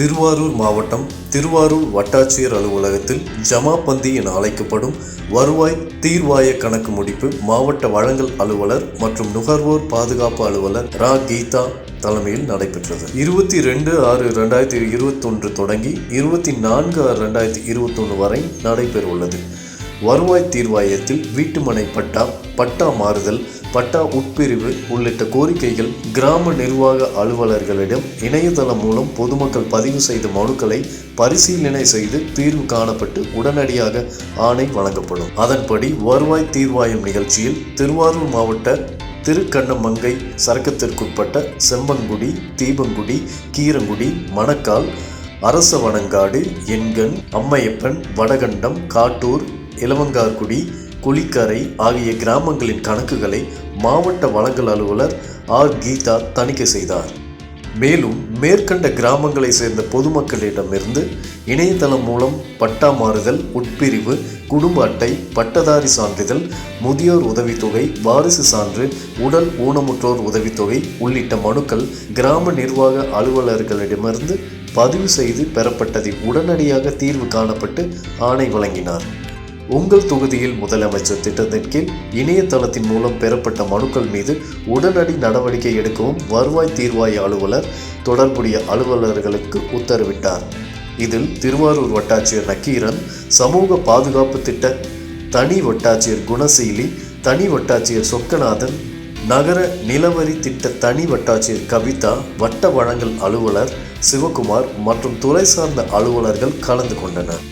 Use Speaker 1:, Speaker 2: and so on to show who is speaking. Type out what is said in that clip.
Speaker 1: திருவாரூர் மாவட்டம் திருவாரூர் வட்டாட்சியர் அலுவலகத்தில் ஜமாபந்தி என அழைக்கப்படும் வருவாய் தீர்வாய கணக்கு முடிப்பு மாவட்ட வழங்கல் அலுவலர் மற்றும் நுகர்வோர் பாதுகாப்பு அலுவலர் ரா. கீதா தலைமையில் நடைபெற்றது. இருபத்தி ரெண்டு ஆறு ரெண்டாயிரத்தி இருபத்தொன்று தொடங்கி இருபத்தி நான்கு ஆறு ரெண்டாயிரத்தி இருபத்தொன்று வரை நடைபெறவுள்ளது. வருவாய் தீர்வாயத்தில் வீட்டுமனை பட்டா பட்டா மாறுதல் பட்டா உட்பிரிவு உள்ளிட்ட கோரிக்கைகள் கிராம நிர்வாக அலுவலர்களிடம் இணையதளம் மூலம் பொதுமக்கள் பதிவு செய்த மனுக்களை பரிசீலனை செய்து தீர்வு காணப்பட்டு உடனடியாக ஆணை வழங்கப்படும். அதன்படி வருவாய் தீர்வாயம் நிகழ்ச்சியில் திருவாரூர் மாவட்ட திருக்கண்ணமங்கை சரக்கத்திற்குட்பட்ட செம்பங்குடி தீபங்குடி கீரங்குடி மணக்கால் அரசவனங்காடு எண்கண் அம்மையப்பன் வடகண்டம் காட்டூர் இளவங்கார்குடி குளிக்கரை ஆகிய கிராமங்களின் கணக்குகளை மாவட்ட வழங்கல் அலுவலர் ஆர். கீதா தணிக்கை செய்தார். மேலும் மேற்கண்ட கிராமங்களை சேர்ந்த பொதுமக்களிடமிருந்து இணையதளம் மூலம் பட்டா மாறுதல் உட்பிரிவு குடும்ப அட்டை பட்டதாரி சான்றிதழ் முதியோர் உதவித்தொகை வாரிசு சான்று உடல் ஊனமுற்றோர் உதவித்தொகை உள்ளிட்ட மனுக்கள் கிராம நிர்வாக அலுவலர்களிடமிருந்து பதிவு செய்து பெறப்பட்டதில் உடனடியாக தீர்வு காணப்பட்டு ஆணை வழங்கினார். உங்கள் தொகுதியில் முதலமைச்சர் திட்டத்தின் கீழ் இணையதளத்தின் மூலம் பெறப்பட்ட மனுக்கள் மீது உடனடி நடவடிக்கை எடுக்கவும் வருவாய் தீர்வாய அலுவலர் தொடர்புடைய அலுவலர்களுக்கு உத்தரவிட்டார். இதில் திருவாரூர் வட்டாட்சியர் நக்கீரன் சமூக பாதுகாப்பு திட்ட தனி வட்டாட்சியர் குணசீலி தனி வட்டாட்சியர் சொக்கநாதன் நகர நிலவரி திட்ட தனி வட்டாட்சியர் கவிதா வட்ட வழங்கல் அலுவலர் சிவகுமார் மற்றும் துறை சார்ந்த அலுவலர்கள் கலந்து கொண்டனர்.